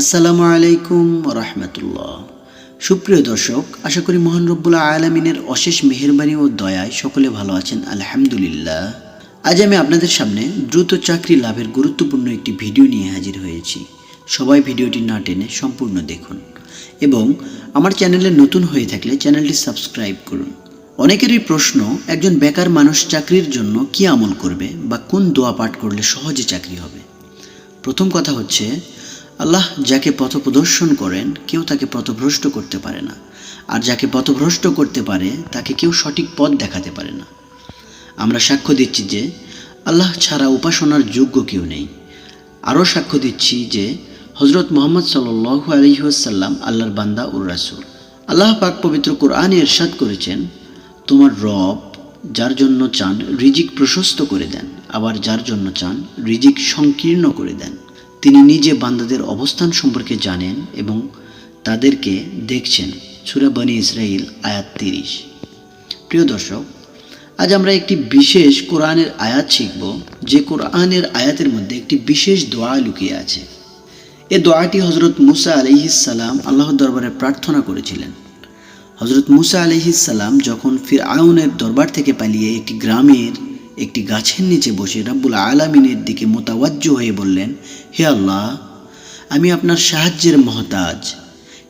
আসসালামু আলাইকুম রহমতুল্লাহ সুপ্রিয় দর্শক, আশা করি মহান রব্বুল্লাহ আলমিনের অশেষ মেহরবানি ও দয়ায় সকলে ভালো আছেন, আলহামদুলিল্লাহ। আজ আমি আপনাদের সামনে দ্রুত চাকরি লাভের গুরুত্বপূর্ণ একটি ভিডিও নিয়ে হাজির হয়েছি। সবাই ভিডিওটি না টেনে সম্পূর্ণ দেখুন এবং আমার চ্যানেলে নতুন হয়ে থাকলে চ্যানেলটি সাবস্ক্রাইব করুন। অনেকেরই প্রশ্ন, একজন বেকার মানুষ চাকরির জন্য কি আমল করবে বা কোন দোয়া পাঠ করলে সহজে চাকরি হবে? প্রথম কথা হচ্ছে আল্লাহ যাকে পথ প্রদর্শন করেন, কেউ তাকে পথভ্রষ্ট করতে পারে না। আর যাকে পথভ্রষ্ট করতে পারে, তাকে কেউ সঠিক পথ দেখাতে পারে না। আমরা সাক্ষ্য দিচ্ছি যে, আল্লাহ ছাড়া উপাসনার যোগ্য কেউ নেই। আরও সাক্ষ্য দিচ্ছি যে হজরত মোহাম্মদ সাল্লু আলহিহাসাল্লাম আল্লাহর বান্দা উর রাসুল। আল্লাহ পাক পবিত্র কোরআনে এরশাদ করেছেন, তোমার রব যার জন্য চান রিজিক প্রশস্ত করে দেন, আবার যার জন্য চান রিজিক সংকীর্ণ করে দেন। তিনি নিজে বান্দাদের অবস্থান সম্পর্কে জানেন এবং তাদেরকে দেখছেন। সুরা বনি ইসরাইল আয়াত তিরিশ। প্রিয় দর্শক, আজ আমরা একটি বিশেষ কোরআনের আয়াত শিখব, যে কোরআনের আয়াতের মধ্যে একটি বিশেষ দোয়া লুকিয়ে আছে। এ দোয়াটি হজরত মুসা আলহিসাল্লাম আল্লাহর দরবারে প্রার্থনা করেছিলেন। হজরত মুসা আলহিসাল্লাম যখন ফির আউনের দরবার থেকে পালিয়ে একটি গ্রামের একটি গাছের নিচে বসে রাব্বুল আলামিনের দিকে মোতাবাজ্য হয়ে বললেন, হে আল্লাহ, আমি আপনার সাহায্যের মহতাজ।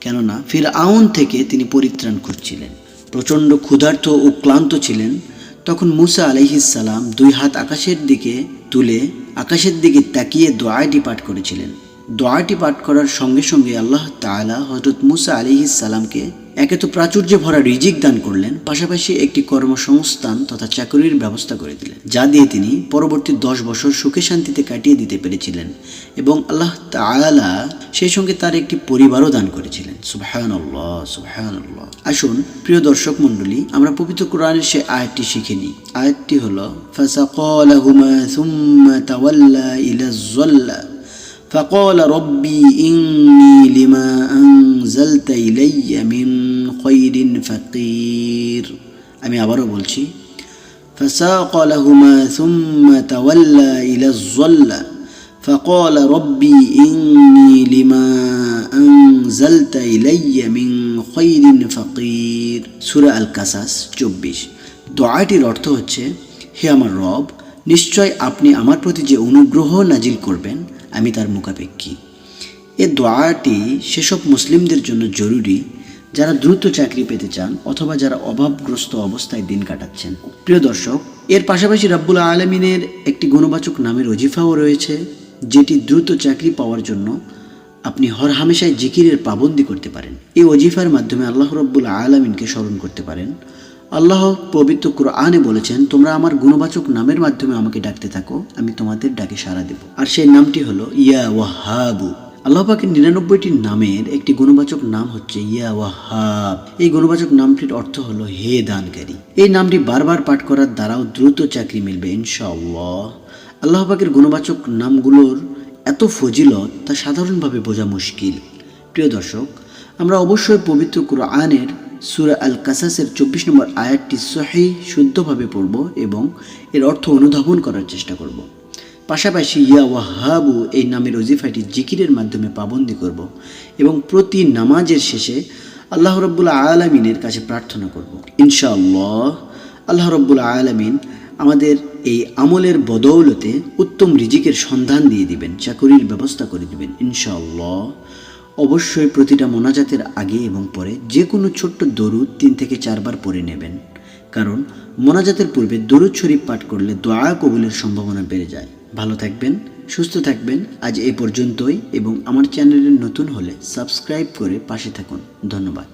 কেননা ফির আউন থেকে তিনি পরিত্রাণ করছিলেন প্রচণ্ড ক্ষুধার্ত ও ক্লান্ত ছিলেন। তখন মুসা আলহিসাল্লাম দুই হাত আকাশের দিকে তুলে আকাশের দিকে তাকিয়ে দোয়াটি পাঠ করেছিলেন। দোয়াটি পাঠ করার সঙ্গে সঙ্গে আল্লাহ তাআলা হজরত মুসা আলিহিসাল্লামকে একে তো প্রাচুর্যে ভরা রিজিক দান করলেন, পাশাপাশি একটি কর্মসংস্থান তথা চাকরির ব্যবস্থা করে দিলেন, যা দিয়ে তিনি পরবর্তী দশ বছর সুখে শান্তিতে কাটিয়ে দিতে পেরেছিলেন এবং আল্লাহ তাআলা সেই সঙ্গে তার একটি পরিবারও দান করেছিলেন। সুবহানাল্লাহ সুবহানাল্লাহ। আসুন, প্রিয় দর্শক মণ্ডলী, আমরা পবিত্র কোরআনের সে আয়াতটি শিখে নিই। আয়াতটি হলো, ফাসাকালাহুমা সুম্মা তাওয়াল্লা ইলা فقال ربي إني لما أنزلت إلي من خير فقير আমি আবারও বলছি فساق لهما ثم تولى إلى الظل فقال ربي إني لما أنزلت إلي من خير فقير سورة القصص 24 দোয়াটির অর্থ হচ্ছে হে আমার রব নিশ্চয় আপনি আমার প্রতি যে অনুগ্রহ নাজিল করবেন আমি তার মুখাপেক্ষী। এ দোয়াটি সেসব মুসলিমদের জন্য জরুরি যারা দ্রুত চাকরি পেতে চান অথবা যারা অভাবগ্রস্ত অবস্থায় দিন কাটাচ্ছেন। প্রিয় দর্শক, এর পাশাপাশি রাব্বুল আলমিনের একটি গুণবাচক নামের অজিফাও রয়েছে, যেটি দ্রুত চাকরি পাওয়ার জন্য আপনি হর হামেশায় জিকিরের পাবন্দি করতে পারেন। এই অজিফার মাধ্যমে আল্লাহ রব্বুল আলমিনকে স্মরণ করতে পারেন। আল্লাহ পবিত্র কোরআনে বলেছেন, তোমরা আমার গুণবাচক নামের মাধ্যমে আমাকে ডাকতে থাকো, আমি তোমাদের ডাকে সাড়া দেব। আর সেই নামটি হলো ইয়া ওয়াহাবু। আল্লাহ পাকের নিরানব্বইটি নামের একটি গুণবাচক নাম হচ্ছে ইয়া ওয়াহাব। এই গুণবাচক নামটির অর্থ হলো হে দানকারী। এই নামটি বারবার পাঠ করার দ্বারাও দ্রুত চাকরি মিলবে, ইনশাআল্লাহ। আল্লাহ পাকের গুণবাচক নামগুলোর এত ফজিলত তা সাধারণভাবে বোঝা মুশকিল। প্রিয় দর্শক, আমরা অবশ্যই পবিত্র কোরআনের সুরা আল কাসাসের চব্বিশ নম্বর আয়াতটি সহি, শুদ্ধভাবে পড়ব এবং এর অর্থ অনুধাবন করার চেষ্টা করব। পাশাপাশি ইয়া ওয়াহাবু, এই নামের ওজিফাটি জিকিরের মাধ্যমে পাবন্দি করব এবং প্রতি নামাজের শেষে আল্লাহ রব্বুল্লা আলমিনের কাছে প্রার্থনা করব। ইনশাআল্লাহ আল্লাহ রব্বুল্লা আলমিন আমাদের এই আমলের বদৌলতে উত্তম রিজিকের সন্ধান দিয়ে দিবেন, চাকরির ব্যবস্থা করে দিবেন। ইনশাআল্লাহ অবশ্যই প্রতিটা মোনাজাতের আগে এবং পরে যে কোনো ছোট্ট দরুদ তিন থেকে চারবার পরে নেবেন। কারণ মোনাজাতের পূর্বে দরুদ শরীফ পাঠ করলে দোয়া কবুলের সম্ভাবনা বেড়ে যায়। ভালো থাকবেন, সুস্থ থাকবেন। আজ এ পর্যন্তই এবং আমার চ্যানেলের নতুন হলে সাবস্ক্রাইব করে পাশে থাকুন। ধন্যবাদ।